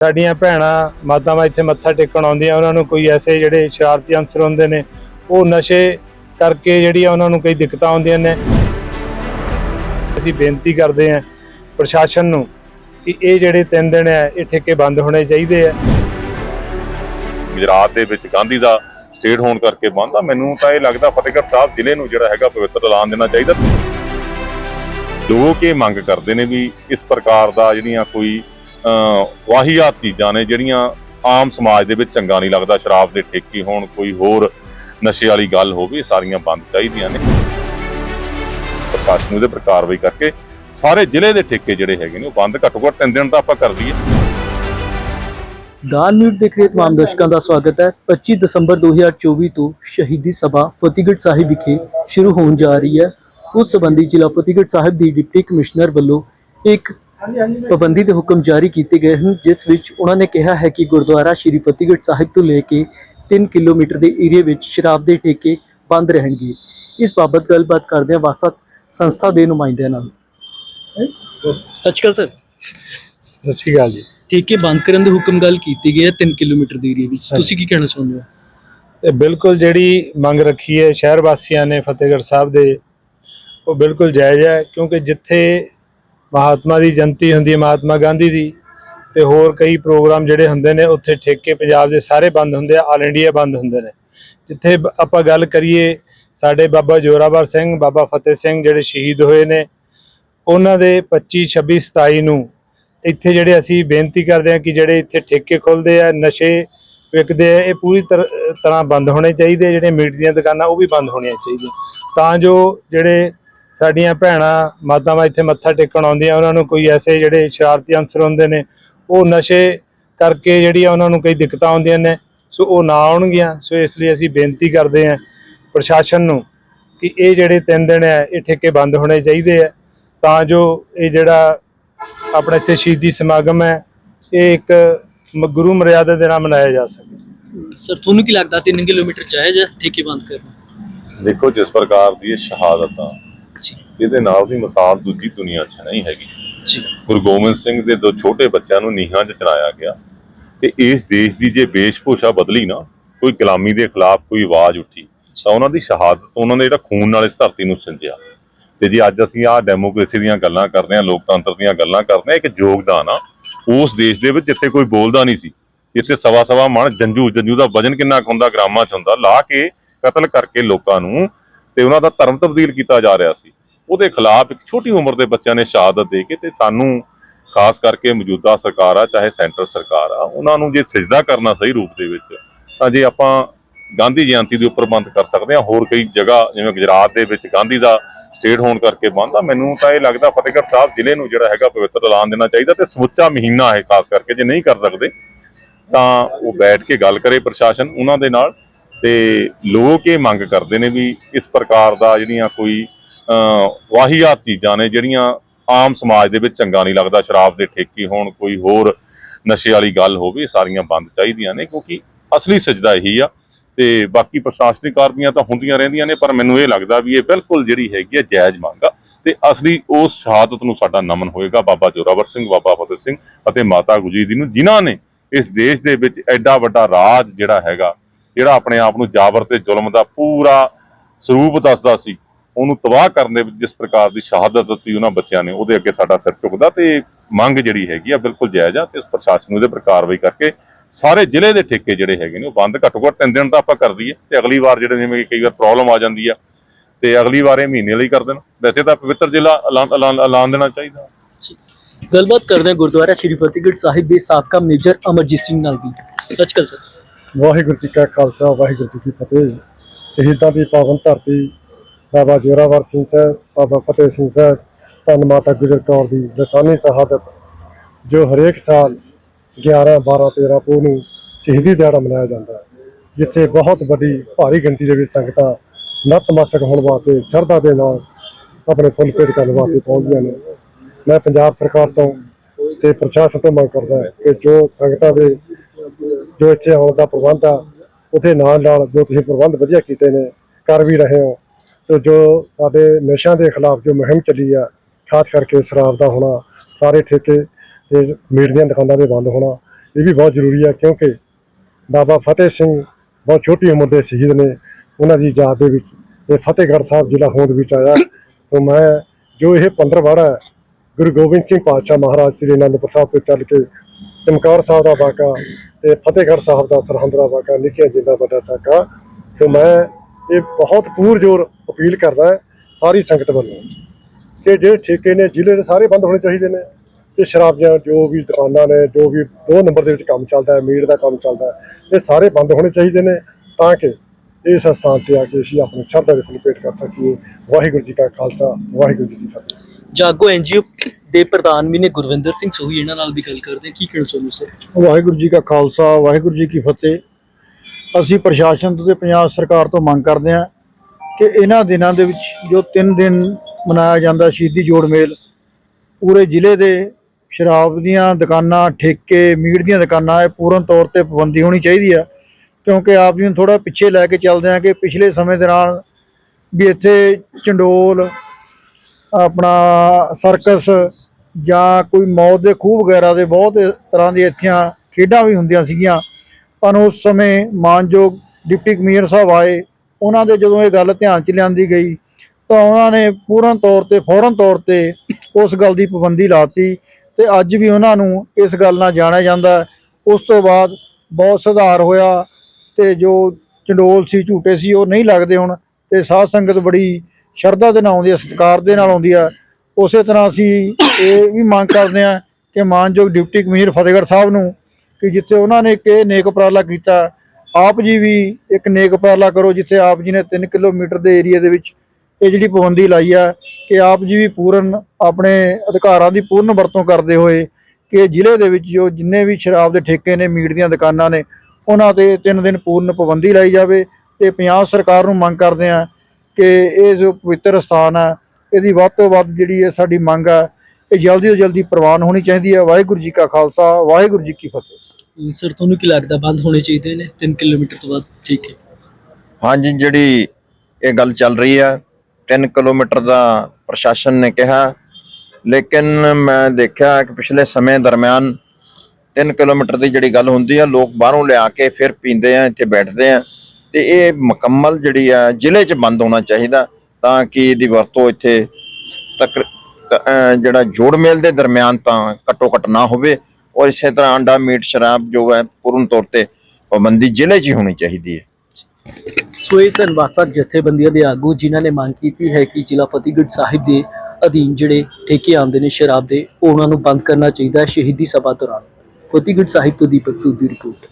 ਸਾਡੀਆਂ ਭੈਣਾਂ, ਮਾਤਾਵਾਂ ਇੱਥੇ ਮੱਥਾ ਟੇਕਣ ਆਉਂਦੀਆਂ, ਉਹਨਾਂ ਨੂੰ ਕੋਈ ਐਸੇ ਜਿਹੜੇ ਸ਼ਰਾਰਤੀ ਅੰਸਰ ਹੁੰਦੇ ਨੇ, ਉਹ ਨਸ਼ੇ ਕਰਕੇ ਜਿਹੜੀ ਆ ਉਹਨਾਂ ਨੂੰ ਕਈ ਦਿੱਕਤਾਂ ਆਉਂਦੀਆਂ ਨੇ। ਅਸੀਂ ਬੇਨਤੀ ਕਰਦੇ ਹਾਂ ਪ੍ਰਸ਼ਾਸਨ ਨੂੰ ਕਿ ਇਹ ਜਿਹੜੇ ਤਿੰਨ ਦਿਨ ਹੈ ਇਹ ਠੇਕੇ ਬੰਦ ਹੋਣੇ ਚਾਹੀਦੇ ਆ। ਗੁਜਰਾਤ ਦੇ ਵਿੱਚ ਗਾਂਧੀ ਦਾ ਸਟੇਟ ਹੋਣ ਕਰਕੇ ਬੰਦ ਆ, ਮੈਨੂੰ ਤਾਂ ਇਹ ਲੱਗਦਾ ਫਤਿਹਗੜ੍ਹ ਸਾਹਿਬ ਜ਼ਿਲ੍ਹੇ ਨੂੰ ਜਿਹੜਾ ਹੈਗਾ ਪਵਿੱਤਰ ਐਲਾਨ ਦੇਣਾ ਚਾਹੀਦਾ। ਲੋਕ ਇਹ ਮੰਗ ਕਰਦੇ ਨੇ ਵੀ ਇਸ ਪ੍ਰਕਾਰ ਦਾ ਜਿਹੜੀਆਂ ਕੋਈ ਵਾਹੀਆਤ ਚੀਜ਼ਾਂ ਨੇ ਜਿਹੜੀਆਂ ਆਮ ਸਮਾਜ ਦੇ ਵਿੱਚ ਚੰਗਾ ਨਹੀਂ ਲੱਗਦਾ, ਸ਼ਰਾਬ ਦੇ ਠੇਕੇ ਹੋਣ, ਕੋਈ ਹੋਰ ਨਸ਼ੇ ਵਾਲੀ ਗੱਲ ਹੋਵੇ ਸਾਰੀਆਂ ਬੰਦ ਚਾਹੀਦੀਆਂ ਨੇ। ਪ੍ਰਸ਼ਾਸਨ ਨੂੰ ਇਹਦੇ ਪਰ ਕਾਰਵਾਈ ਕਰਕੇ ਸਾਰੇ ਜ਼ਿਲ੍ਹੇ ਦੇ ਠੇਕੇ ਜਿਹੜੇ ਹੈਗੇ ਨੇ, ਉਹ ਬੰਦ ਘੱਟੋ ਘੱਟ ਤਿੰਨ ਦਿਨ ਤਾਂ ਆਪਾਂ ਕਰ ਦਈਏ ਦਾਨ ਨਿਊਜ਼ ਦੇਖ ਰਹੇ ਤਮਾਮ ਦਰਸ਼ਕਾਂ ਦਾ ਸਵਾਗਤ ਹੈ। 25 ਦਸੰਬਰ 2024 ਤੋਂ ਸ਼ਹੀਦੀ ਸਭਾ ਫਤਿਹਗੜ੍ਹ ਸਾਹਿਬ ਵਿਖੇ ਸ਼ੁਰੂ ਹੋਣ ਜਾ ਰਹੀ ਹੈ। ਉਸ ਸੰਬੰਧੀ ਜ਼ਿਲ੍ਹਾ ਫਤਿਹਗੜ੍ਹ ਸਾਹਿਬ ਦੀ ਡਿਪਟੀ ਕਮਿਸ਼ਨਰ ਵੱਲੋਂ ਇੱਕ ਪਾਬੰਦੀ ਦੇ ਹੁਕਮ ਜਾਰੀ ਕੀਤੇ ਗਏ ਹਨ ਜਿਸ ਵਿੱਚ ਉਹਨਾਂ ਨੇ ਕਿਹਾ ਹੈ ਕਿ ਗੁਰਦੁਆਰਾ ਸ਼੍ਰੀ ਫਤਿਹਗੜ੍ਹ ਸਾਹਿਬ ਤੋਂ ਲੈ ਕੇ 3 ਕਿਲੋਮੀਟਰ ਦੇ ਏਰੀਏ ਵਿੱਚ ਸ਼ਰਾਬ ਦੇ ਠੇਕੇ ਬੰਦ ਰਹਿਣਗੇ। ਇਸ ਬਾਬਤ ਗੱਲਬਾਤ ਕਰਦੇ ਹਾਂ ਵੱਖ-ਵੱਖ ਸੰਸਥਾ ਦੇ ਨੁਮਾਇੰਦਿਆਂ ਨਾਲ। ਅੱਜਕੱਲ ਸਰ ਸਤਿ ਸ਼੍ਰੀ ਅਕਾਲ ਜੀ। ਠੇਕੇ ਬੰਦ ਕਰਨ ਦੇ ਹੁਕਮ ਗੱਲ ਕੀਤੀ ਗਈ ਹੈ 3 ਕਿਲੋਮੀਟਰ ਦੇ ਏਰੀਆ ਵਿੱਚ। ਤੁਸੀਂ ਕੀ ਕਹਿਣਾ ਚਾਹੁੰਦੇ ਹੋ? ਤੇ ਬਿਲਕੁਲ ਜਿਹੜੀ ਮੰਗ ਰੱਖੀ ਹੈ ਸ਼ਹਿਰ ਵਾਸੀਆਂ ਨੇ ਫਤਿਹਗੜ੍ਹ ਸਾਹਿਬ ਦੇ ਉਹ ਬਿਲਕੁਲ ਜਾਇਜ਼ ਹੈ ਕਿਉਂਕਿ ਜਿੱਥੇ ਮਹਾਤਮਾ ਦੀ ਜਯੰਤੀ ਹੁੰਦੀ ਹੈ, ਮਹਾਤਮਾ ਗਾਂਧੀ ਦੀ ਤੇ ਹੋਰ ਕਈ ਪ੍ਰੋਗਰਾਮ ਜਿਹੜੇ ਹੁੰਦੇ ਨੇ, ਉੱਥੇ ਠੇਕੇ ਪੰਜਾਬ ਦੇ ਸਾਰੇ ਬੰਦ ਹੁੰਦੇ ਆ, ਆਲ ਇੰਡੀਆ ਬੰਦ ਹੁੰਦੇ ਨੇ ਜਿੱਥੇ ਬ- ਆਪਾਂ ਗੱਲ ਕਰੀਏ, ਸਾਡੇ ਬਾਬਾ ਜੋਰਾਵਰ ਸਿੰਘ, ਬਾਬਾ ਫਤਿਹ ਸਿੰਘ ਜਿਹੜੇ ਸ਼ਹੀਦ ਹੋਏ ਨੇ, ਉਹਨਾਂ ਦੇ 25 26 27 ਨੂੰ ਇੱਥੇ ਜਿਹੜੇ ਅਸੀਂ ਬੇਨਤੀ ਕਰਦੇ ਹਾਂ ਕਿ ਜਿਹੜੇ ਇੱਥੇ ਠੇਕੇ ਖੁੱਲਦੇ ਆ, ਨਸ਼ੇ ਵਿਕਦੇ ਆ, ਇਹ ਪੂਰੀ ਤਰ- ਤਰ੍ਹਾਂ ਬੰਦ ਹੋਣੇ ਚਾਹੀਦੇ ਆ। ਜਿਹੜੇ ਮੀਟ ਦੀਆਂ ਦੁਕਾਨਾਂ ਉਹ ਵੀ ਬੰਦ ਹੋਣੀਆਂ ਚਾਹੀਦੀਆਂ ਤਾਂ ਜੋ ਜਿਹੜੇ ਸਾਡੀਆਂ ਭੈਣਾਂ ਮਾਤਾਵਾਂ ਇੱਥੇ ਮੱਥਾ ਟੇਕਣ ਆਉਂਦੀਆਂ ਉਹਨਾਂ ਨੂੰ ਕੋਈ ਐਸੇ ਜਿਹੜੇ ਸ਼ਰਾਰਤੀ ਅੰਸਰ ਹੁੰਦੇ ਨੇ ਉਹ ਨਸ਼ੇ ਕਰਕੇ ਜਿਹੜੀਆਂ ਉਹਨਾਂ ਨੂੰ ਕਈ ਦਿੱਕਤਾਂ ਆਉਂਦੀਆਂ ਨੇ ਸੋ ਉਹ ਨਾ ਆਉਣਗੀਆਂ। ਸੋ ਇਸ ਲਈ ਅਸੀਂ ਬੇਨਤੀ ਕਰਦੇ ਹਾਂ ਪ੍ਰਸ਼ਾਸਨ ਨੂੰ ਕਿ ਇਹ ਜਿਹੜੇ ਤਿੰਨ ਦਿਨ ਹੈ ਇਹ ਠੇਕੇ ਬੰਦ ਹੋਣੇ ਚਾਹੀਦੇ ਆ ਤਾਂ ਜੋ ਇਹ ਜਿਹੜਾ ਆਪਣਾ ਇੱਥੇ ਸ਼ਹੀਦੀ ਸਮਾਗਮ ਹੈ ਇਹ ਇੱਕ ਗੁਰੂ ਮਰਿਆਦਾ ਦੇ ਨਾਲ ਮਨਾਇਆ ਜਾ ਸਕੇ। ਸਰ ਤੁਹਾਨੂੰ ਕੀ ਲੱਗਦਾ 3 ਕਿਲੋਮੀਟਰ ਜਾਇਜ਼ ਹੈ ਠੇਕੇ ਬੰਦ ਕਰਨਾ? ਦੇਖੋ ਜਿਸ ਪ੍ਰਕਾਰ ਦੀ ਇਹ ਸ਼ਹਾਦਤ ਆ ਜੀ ਇਹਦੇ ਨਾਲ ਦੀ ਮਿਸਾਲ ਦੂਜੀ ਦੁਨੀਆ 'ਚ ਨਹੀਂ ਹੈਗੀ। ਜੀ। ਗੁਰੂ ਗੋਬਿੰਦ ਸਿੰਘ ਦੇ ਦੋ ਛੋਟੇ ਬੱਚਿਆਂ ਨੂੰ ਨੀਹਾਂ 'ਚ ਚਣਾਇਆ ਗਿਆ ਤੇ ਇਸ ਦੇਸ਼ ਦੀ ਜੇ ਵੇਸ਼ਭੂਸ਼ਾ ਬਦਲੀ ਨਾ ਕੋਈ ਗੁਲਾਮੀ ਦੇ ਖਿਲਾਫ ਕੋਈ ਆਵਾਜ਼ ਉੱਠੀ ਤਾਂ ਉਹਨਾਂ ਦੀ ਸ਼ਹਾਦਤ ਉਹਨਾਂ ਨੇ ਜਿਹੜਾ ਖੂਨ ਨਾਲ ਇਸ ਧਰਤੀ ਨੂੰ ਸਿੰਜਿਆ। ਤੇ ਜੇ ਅੱਜ ਅਸੀਂ ਆਹ ਡੈਮੋਕ੍ਰੇਸੀ ਦੀਆਂ ਗੱਲਾਂ ਕਰਦੇ ਹਾਂ ਲੋਕਤੰਤਰ ਦੀਆਂ ਗੱਲਾਂ ਕਰਦੇ ਹਾਂ ਇੱਕ ਯੋਗਦਾਨ ਆ। ਉਸ ਦੇਸ਼ ਦੇ ਵਿੱਚ ਜਿੱਥੇ ਕੋਈ ਬੋਲਦਾ ਨਹੀਂ ਸੀ ਜਿੱਥੇ ਸਵਾ ਸਵਾ ਮਣ ਜੰਜੂ ਜੰਜੂ ਦਾ ਵਜਨ ਕਿੰਨਾ ਹੁੰਦਾ ਗ੍ਰਾਮਾਂ 'ਚ ਹੁੰਦਾ ਲਾ ਕੇ ਕਤਲ ਕਰਕੇ ਲੋਕਾਂ ਨੂੰ ਤੇ ਉਹਨਾਂ ਦਾ ਧਰਮ ਤਬਦੀਲ ਕੀਤਾ ਜਾ ਰਿਹਾ ਸੀ। ਉਹਦੇ ਖਿਲਾਫ ਇੱਕ ਛੋਟੀ ਉਮਰ ਦੇ ਬੱਚਿਆਂ ਨੇ ਸ਼ਹਾਦਤ ਦੇ ਕੇ ਤੇ ਸਾਨੂੰ ਖਾਸ ਕਰਕੇ ਮੌਜੂਦਾ ਸਰਕਾਰ ਆ, ਚਾਹੇ ਸੈਂਟਰ ਸਰਕਾਰ ਆ, ਉਹਨਾਂ ਨੂੰ ਜੇ ਸਜਦਾ ਕਰਨਾ ਸਹੀ ਰੂਪ ਦੇ ਵਿੱਚ, ਤਾਂ ਜੇ ਆਪਾਂ ਗਾਂਧੀ ਜਯੰਤੀ ਦੇ ਉੱਪਰ ਬੰਦ ਕਰ ਸਕਦੇ ਹਾਂ, ਹੋਰ ਕਈ ਜਗ੍ਹਾ, ਜਿਵੇਂ ਗੁਜਰਾਤ ਦੇ ਵਿੱਚ ਗਾਂਧੀ ਦਾ ਸਟੇਟ ਹੋਣ ਕਰਕੇ ਬੰਦ ਆ, ਮੈਨੂੰ ਤਾਂ ਇਹ ਲੱਗਦਾ ਫਤਿਹਗੜ੍ਹ ਸਾਹਿਬ ਜ਼ਿਲ੍ਹੇ ਨੂੰ ਜਿਹੜਾ ਹੈਗਾ ਪਵਿੱਤਰ ਐਲਾਨ ਦੇਣਾ ਚਾਹੀਦਾ ਤੇ ਸਮੁੱਚਾ ਮਹੀਨਾ ਹੈ ਖਾਸ ਕਰਕੇ ਜੇ ਨਹੀਂ ਕਰ ਸਕਦੇ, ਤਾਂ ਉਹ ਬੈਠ ਕੇ ਗੱਲ ਕਰੇ ਪ੍ਰਸ਼ਾਸਨ ਉਹਨਾਂ ਦੇ ਨਾਲ ਤੇ ਲੋਕ ਇਹ ਮੰਗ ਕਰਦੇ ਨੇ ਵੀ ਇਸ ਪ੍ਰਕਾਰ ਦਾ ਜਿਹੜੀਆਂ ਕੋਈ ਅਹ, ਚੀਜ਼ਾਂ ਨੇ ਜਿਹੜੀਆਂ ਆਮ ਸਮਾਜ ਦੇ ਵਿੱਚ ਚੰਗਾ ਨਹੀਂ ਲੱਗਦਾ ਸ਼ਰਾਬ ਦੇ ਠੇਕੇ ਹੋਣ ਕੋਈ ਹੋਰ ਨਸ਼ੇ ਵਾਲੀ ਗੱਲ ਹੋਵੇ ਇਹ ਸਾਰੀਆਂ ਬੰਦ ਚਾਹੀਦੀਆਂ ਨੇ ਕਿਉਂਕਿ ਅਸਲੀ ਸਜਦਾ ਇਹੀ ਆ ਤੇ ਬਾਕੀ ਪ੍ਰਸ਼ਾਸਨਿਕ ਕਾਰਵਾਈਆਂ ਤਾਂ ਹੁੰਦੀਆਂ ਰਹਿੰਦੀਆਂ ਨੇ ਪਰ ਮੈਨੂੰ ਇਹ ਲੱਗਦਾ ਵੀ ਇਹ ਬਿਲਕੁਲ ਜਿਹੜੀ ਹੈਗੀ ਹੈ ਜਾਇਜ਼ ਮੰਗ ਆ ਤੇ ਅਸਲੀ ਉਸ ਸ਼ਹਾਦਤ ਨੂੰ ਸਾਡਾ ਨਮਨ ਹੋਏਗਾ ਬਾਬਾ ਜੋਰਾਵਰ ਸਿੰਘ ਬਾਬਾ ਫਤਿਹ ਸਿੰਘ ਅਤੇ ਮਾਤਾ ਗੁਜਰੀ ਜੀ ਨੂੰ ਜਿਨ੍ਹਾਂ ਨੇ ਇਸ ਦੇਸ਼ ਦੇ ਵਿੱਚ ਐਡਾ ਵੱਡਾ ਰਾਜ ਜਿਹੜਾ ਹੈਗਾ ਜਿਹੜਾ ਆਪਣੇ ਆਪ ਨੂੰ ਜਾਬਰ ਤੇ ਜ਼ੁਲਮ ਦਾ ਪੂਰਾ ਸਰੂਪ ਦੱਸਦਾ ਸੀ। ਉਹਨੂੰ ਤਬਾਹ ਕਰਨ ਦੇ ਵਿੱਚ ਜਿਸ ਪ੍ਰਕਾਰ ਦੀ ਸ਼ਹਾਦਤ ਦਿੱਤੀ ਉਹਨਾਂ ਬੱਚਿਆਂ ਨੇ ਉਹਦੇ ਅੱਗੇ ਸਾਡਾ ਸਿਰ ਝੁਕਦਾ ਤੇ ਮੰਗ ਜਿਹੜੀ ਹੈਗੀ ਆ ਬਿਲਕੁਲ ਜਾਇਜ਼ ਆ ਤੇ ਇਸ ਪ੍ਰਸ਼ਾਸਨ ਨੂੰ ਇਹਦੇ ਪਰ ਕਾਰਵਾਈ ਕਰਕੇ ਸਾਰੇ ਜ਼ਿਲ੍ਹੇ ਦੇ ਠੇਕੇ ਜਿਹੜੇ ਹੈਗੇ ਨੇ ਉਹ ਬੰਦ ਘੱਟੋ ਘੱਟ ਤਿੰਨ ਦਿਨ ਤਾਂ ਆਪਾਂ ਕਰ ਦਈਏ ਤੇ ਅਗਲੀ ਵਾਰ ਜਿਹੜੇ ਜਿਵੇਂ ਕਈ ਵਾਰ ਪ੍ਰੋਬਲਮ ਆ ਜਾਂਦੀ ਆ ਤੇ ਅਗਲੀ ਵਾਰ ਇਹ ਮਹੀਨੇ ਲਈ ਕਰ ਦੇਣ। ਵੈਸੇ ਤਾਂ ਪਵਿੱਤਰ ਜ਼ਿਲ੍ਹਾ ਐਲਾਨ- ਦੇਣਾ ਚਾਹੀਦਾ। ਗੱਲਬਾਤ ਕਰਦੇ ਹਾਂ ਗੁਰਦੁਆਰਾ ਸ਼੍ਰੀ ਫਤਿਹਗੜ੍ਹ ਸਾਹਿਬ ਦੇ ਸਾਬਕਾ ਮੇਜਰ ਅਮਰਜੀਤ ਸਿੰਘ ਨਾਲ ਵੀ। ਅੱਜਕੱਲ ਸਰ। ਵਾਹਿਗੁਰੂ ਜੀ ਕਾ ਖਾਲਸਾ ਵਾਹਿਗੁਰੂ ਜੀ ਕੀ ਫਤਿਹ। ਸ਼ਹੀਦਾਂ ਦੀ ਪਾਵਨ ਧਰਤੀ ਬਾਬਾ ਜੋਰਾਵਰ ਸਿੰਘ ਸਾਹਿਬ, ਬਾਬਾ ਫਤਿਹ ਸਿੰਘ ਸਾਹਿਬ, ਧੰਨ ਮਾਤਾ ਗੁਜਰ ਕੌਰ ਦੀ ਲਸਾਨੀ ਸ਼ਹਾਦਤ, ਜੋ ਹਰੇਕ ਸਾਲ 11 12 13 ਪੋਹ ਨੂੰ ਸ਼ਹੀਦੀ ਦਿਹਾੜਾ ਮਨਾਇਆ ਜਾਂਦਾ ਹੈ, ਜਿੱਥੇ ਬਹੁਤ ਵੱਡੀ ਭਾਰੀ ਗਿਣਤੀ ਦੇ ਵਿੱਚ ਸੰਗਤਾਂ ਨਤਮਸਤਕ ਹੋਣ ਵਾਸਤੇ ਸ਼ਰਧਾ ਦੇ ਨਾਲ ਆਪਣੇ ਫੁੱਲ ਭੇਟ ਕਰਨ ਵਾਸਤੇ ਪਹੁੰਚਦੀਆਂ ਨੇ। ਮੈਂ ਪੰਜਾਬ ਸਰਕਾਰ ਤੋਂ ਤੇ ਪ੍ਰਸ਼ਾਸਨ ਤੋਂ ਮੰਗ ਕਰਦਾ ਕਿ ਜੋ ਸੰਗਤਾਂ ਦੇ, ਜੋ ਇੱਥੇ ਆਉਣ ਦਾ ਪ੍ਰਬੰਧ ਆ ਉਹਦੇ ਨਾਲ ਨਾਲ ਜੋ ਤੁਸੀਂ ਪ੍ਰਬੰਧ ਵਧੀਆ ਕੀਤੇ ਨੇ, ਕਰ ਵੀ ਰਹੇ ਹੋ ਤੇ ਜੋ ਸਾਡੇ ਨਸ਼ਿਆਂ ਦੇ ਖਿਲਾਫ ਜੋ ਮੁਹਿੰਮ ਚੱਲੀ ਆ, ਖਾਸ ਕਰਕੇ ਸ਼ਰਾਬ ਦਾ ਹੋਣਾ, ਸਾਰੇ ਠੇਕੇ ਤੇ ਮੀਟ ਦੀਆਂ ਦੁਕਾਨਾਂ ਦੇ ਬੰਦ ਹੋਣਾ, ਇਹ ਵੀ ਬਹੁਤ ਜ਼ਰੂਰੀ ਆ ਕਿਉਂਕਿ ਬਾਬਾ ਫਤਿਹ ਸਿੰਘ ਬਹੁਤ ਛੋਟੀ ਉਮਰ ਦੇ ਸ਼ਹੀਦ ਨੇ, ਉਹਨਾਂ ਦੀ ਯਾਦ ਦੇ ਵਿੱਚ ਇਹ ਫਤਿਹਗੜ੍ਹ ਸਾਹਿਬ ਜ਼ਿਲ੍ਹਾ ਹੋਂਦ ਵਿੱਚ ਆਇਆ। ਤੋਂ ਮੈਂ ਜੋ ਇਹ ਪੰਦਰਵਾੜਾ ਹੈ, ਗੁਰੂ ਗੋਬਿੰਦ ਸਿੰਘ ਪਾਤਸ਼ਾਹ ਮਹਾਰਾਜ ਸ੍ਰੀ ਅਨੰਦਪੁਰ ਸਾਹਿਬ ਤੋਂ ਚੱਲ ਕੇ ਚਮਕੌਰ ਸਾਹਿਬ ਦਾ ਵਾਕਾ ਤੇ ਫਤਿਹਗੜ੍ਹ ਸਾਹਿਬ ਦਾ ਸਰਹੰਦ ਦਾ ਵਾਕਾ ਲਿਖਿਆ ਜਿੰਦਾ ਵੱਡਾ ਸਾਕਾ। ਤੇ ਮੈਂ ਇਹ ਬਹੁਤ ਪੂਰਜੋਰ ਅਪੀਲ ਕਰਦਾ ਹਾਂ ਸਾਰੀ ਸੰਗਤ ਵੱਲੋਂ ਕਿ ਜਿਹੜੇ ਠੇਕੇ ਨੇ ਜ਼ਿਲ੍ਹੇ ਦੇ ਸਾਰੇ ਬੰਦ ਹੋਣੇ ਚਾਹੀਦੇ ਨੇ ਤੇ ਸ਼ਰਾਬੀਆਂ ਜੋ ਵੀ ਦੁਕਾਨਾਂ ਨੇ ਜੋ ਵੀ ਦੋ ਨੰਬਰ ਦੇ ਵਿੱਚ ਕੰਮ ਚੱਲਦਾ ਹੈ ਮੀਟ ਦਾ ਕੰਮ ਚੱਲਦਾ ਹੈ ਇਹ ਸਾਰੇ ਬੰਦ ਹੋਣੇ ਚਾਹੀਦੇ ਨੇ ਤਾਂ ਕਿ ਇਸ ਸਥਾਨ ਤੇ ਆ ਕੇ ਅਸੀਂ ਆਪਣੀ ਸ਼ਰਧਾ ਦੇ ਫੁੱਲ ਭੇਟ ਕਰ ਸਕੀਏ। ਵਾਹਿਗੁਰੂ ਜੀ ਕਾ ਖਾਲਸਾ ਵਾਹਿਗੁਰੂ ਜੀ ਕੀ ਫਤਿਹ। ਜਾਗੋ ਐਨਜੀਓ ਦੇ ਪ੍ਰਧਾਨ ਵੀ ਨੇ ਗੁਰਵਿੰਦਰ ਸਿੰਘ ਸੋਹੀ ਇਹਨਾਂ ਨਾਲ ਵੀ ਗੱਲ ਕਰਦੇ। ਕੀ ਕਹਿਣਾ ਚਾਹੁੰਦੇ ਸਰ? ਵਾਹਿਗੁਰੂ ਜੀ ਕਾ ਖਾਲਸਾ ਵਾਹਿਗੁਰੂ ਜੀ ਕੀ ਫਤਿਹ। ਅਸੀਂ ਪ੍ਰਸ਼ਾਸਨ ਤੋਂ ਤੇ ਪੰਜਾਬ ਸਰਕਾਰ ਤੋਂ ਮੰਗ ਕਰਦੇ ਹਾਂ ਕਿ ਇਹਨਾਂ ਦਿਨਾਂ ਦੇ ਵਿੱਚ ਜੋ 3 ਦਿਨ ਮਨਾਇਆ ਜਾਂਦਾ ਸ਼ਹੀਦੀ ਜੋੜ ਮੇਲ, ਪੂਰੇ ਜ਼ਿਲ੍ਹੇ ਦੇ ਸ਼ਰਾਬ ਦੀਆਂ ਦੁਕਾਨਾਂ, ਠੇਕੇ, ਮੀਟ ਦੀਆਂ ਦੁਕਾਨਾਂ, ਇਹ ਪੂਰਨ ਤੌਰ ਤੇ ਪਾਬੰਦੀ ਹੋਣੀ ਚਾਹੀਦੀ ਆ। ਕਿਉਂਕਿ ਆਪ ਜੀ ਨੂੰ ਥੋੜਾ ਪਿੱਛੇ ਲੈ ਕੇ ਚੱਲਦੇ ਆ ਕਿ ਪਿਛਲੇ ਸਮੇਂ ਦੌਰਾਨ ਵੀ ਇੱਥੇ ਚੰਡੋਲ, ਆਪਣਾ ਸਰਕਸ ਜਾਂ ਕੋਈ ਮੌਤ ਦੇ ਖੂਹ ਵਗੈਰਾ ਦੇ ਬਹੁਤ ਤਰ੍ਹਾਂ ਦੀਆਂ ਇੱਥੀਆਂ ਖੇਡਾਂ ਵੀ ਹੁੰਦੀਆਂ ਸੀਗੀਆਂ। ਪਰ ਉਸ ਸਮੇਂ ਮਾਨਯੋਗ ਡਿਪਟੀ ਕਮਿਸ਼ਨਰ ਸਾਹਿਬ ਆਏ, ਉਹਨਾਂ ਦੇ ਜਦੋਂ ਇਹ ਗੱਲ ਧਿਆਨ 'ਚ ਲਿਆਂਦੀ ਗਈ, ਤਾਂ ਉਹਨਾਂ ਨੇ ਪੂਰਨ ਤੌਰ ਤੇ, ਫੌਰਨ ਤੌਰ ਤੇ ਉਸ ਗੱਲ ਦੀ ਪਾਬੰਦੀ ਲਾਤੀ ਤੇ ਅੱਜ ਵੀ ਉਹਨਾਂ ਨੂੰ ਇਸ ਗੱਲ ਨਾਲ ਜਾਣਿਆ ਜਾਂਦਾ। ਉਸ ਤੋਂ ਬਾਅਦ ਬਹੁਤ ਸੁਧਾਰ ਹੋਇਆ ਤੇ ਜੋ ਚੰਡੋਲ ਸੀ, ਝੂਟੇ ਸੀ, ਉਹ ਨਹੀਂ ਲੱਗਦੇ ਹੁਣ ਤੇ ਸਾਧ ਸੰਗਤ ਬੜੀ ਸ਼ਰਧਾ ਦੇ ਨਾਲ ਆਉਂਦੀ ਹੈ, ਸਤਿਕਾਰ ਦੇ ਨਾਲ ਆਉਂਦੀ ਹੈ। ਉਸੇ ਤਰ੍ਹਾਂ ਅਸੀਂ ਇਹ ਵੀ ਮੰਗ ਕਰਦੇ ਹਾਂ ਕਿ ਮਾਨਯੋਗ ਡਿਪਟੀ ਕਮਿਸ਼ਨਰ ਫਤਿਹਗੜ੍ਹ ਸਾਹਿਬ ਨੂੰ ਕਿ ਜਿੱਥੇ ਉਹਨਾਂ ਨੇ ਇੱਕ ਇਹ ਨੇਕ ਉਪਰਾਲਾ ਕੀਤਾ, ਆਪ ਜੀ ਵੀ ਇੱਕ ਨੇਕ ਉਪਰਾਲਾ ਕਰੋ, ਜਿੱਥੇ ਆਪ ਜੀ ਨੇ 3 ਕਿਲੋਮੀਟਰ ਦੇ ਏਰੀਆ ਦੇ ਵਿੱਚ ਇਹ ਜਿਹੜੀ ਪਾਬੰਦੀ ਲਾਈ ਆ, ਕਿ ਆਪ ਜੀ ਵੀ ਪੂਰਨ ਆਪਣੇ ਅਧਿਕਾਰਾਂ ਦੀ ਪੂਰਨ ਵਰਤੋਂ ਕਰਦੇ ਹੋਏ ਕਿ ਜ਼ਿਲ੍ਹੇ ਦੇ ਵਿੱਚ ਜੋ ਜਿੰਨੇ ਵੀ ਸ਼ਰਾਬ ਦੇ ਠੇਕੇ ਨੇ, ਮੀਟ ਦੀਆਂ ਦੁਕਾਨਾਂ ਨੇ, ਉਹਨਾਂ ਤੇ ਤਿੰਨ ਦਿਨ ਪੂਰਨ ਪਾਬੰਦੀ ਲਾਈ ਜਾਵੇ ਤੇ ਪੰਜਾਬ ਸਰਕਾਰ ਨੂੰ ਮੰਗ ਕਰਦੇ ਆ ਕਿ ਇਹ ਜੋ ਪਵਿੱਤਰ ਸਥਾਨ ਆ, ਇਹਦੀ ਵੱਧ ਤੋਂ ਵੱਧ ਜਿਹੜੀ ਹੈ ਸਾਡੀ ਮੰਗ ਆ, ਇਹ ਜਲਦੀ ਤੋਂ ਜਲਦੀ ਪ੍ਰਵਾਨ ਹੋਣੀ ਚਾਹੀਦੀ ਹੈ ਵਾਹਿਗੁਰੂ ਜੀ ਕਾ ਖਾਲਸਾ, ਵਾਹਿਗੁਰੂ ਜੀ ਕੀ ਫਤਿਹ। ਸਰ, ਤੁਹਾਨੂੰ ਕੀ ਲੱਗਦਾ ਬੰਦ ਹੋਣੇ ਚਾਹੀਦੇ ਨੇ? 3 ਕਿਲੋਮੀਟਰ ਤੋਂ ਬਾਅਦ ਠੀਕ ਹੈ। ਹਾਂਜੀ, ਜਿਹੜੀ ਇਹ ਗੱਲ ਚੱਲ ਰਹੀ ਆ 3 ਕਿਲੋਮੀਟਰ ਦਾ ਪ੍ਰਸ਼ਾਸਨ ਨੇ ਕਿਹਾ, ਲੇਕਿਨ ਮੈਂ ਦੇਖਿਆ ਕਿ ਪਿਛਲੇ ਸਮੇਂ ਦਰਮਿਆਨ 3 ਕਿਲੋਮੀਟਰ ਦੀ ਜਿਹੜੀ ਗੱਲ ਹੁੰਦੀ ਆ, ਲੋਕ ਬਾਹਰੋਂ ਲਿਆ ਕੇ ਫਿਰ ਪੀਂਦੇ ਆ, ਇੱਥੇ ਬੈਠਦੇ ਆ, ਤੇ ਇਹ ਮੁਕੰਮਲ ਜਿਹੜੀ ਆ, ਜ਼ਿਲ੍ਹੇ 'ਚ ਬੰਦ ਹੋਣਾ ਚਾਹੀਦਾ, ਤਾਂ ਕਿ ਇਹਦੀ ਵਰਤੋਂ ਇੱਥੇ ਤੱਕ ਜਿਹੜਾ ਜੋੜ ਮੇਲ ਦੇ ਦਰਮਿਆਨ ਤਾਂ ਘੱਟੋ ਘੱਟ ਨਾ ਹੋਵੇ ਔਰ ਇਸੇ ਤਰ੍ਹਾਂ ਅੰਡਾ, ਮੀਟ, ਸ਼ਰਾਬ ਜੋ ਹੈ ਪੂਰਨ ਤੌਰ ਤੇ ਪਾਬੰਦੀ ਜ਼ਿਲ੍ਹੇ 'ਚ ਹੀ ਹੋਣੀ ਚਾਹੀਦੀ ਹੈ। ਸੋ ਇਹ ਸਨ ਵੱਖ-ਵੱਖ ਜਥੇਬੰਦੀਆਂ ਦੇ ਆਗੂ ਜਿਨ੍ਹਾਂ ਨੇ ਮੰਗ ਕੀਤੀ ਹੈ ਕਿ ਜ਼ਿਲ੍ਹਾ ਫਤਿਹਗੜ੍ਹ ਸਾਹਿਬ ਦੇ ਅਧੀਨ ਜਿਹੜੇ ਠੇਕੇ ਆਉਂਦੇ ਨੇ ਸ਼ਰਾਬ ਦੇ, ਉਹਨਾਂ ਨੂੰ ਬੰਦ ਕਰਨਾ ਚਾਹੀਦਾ ਹੈ ਸ਼ਹੀਦੀ ਸਭਾ ਦੌਰਾਨ। ਫਤਿਹਗੜ੍ਹ ਸਾਹਿਬ ਤੋਂ ਦੀਪਕ ਸੂਦ ਦੀ ਰਿਪੋਰਟ।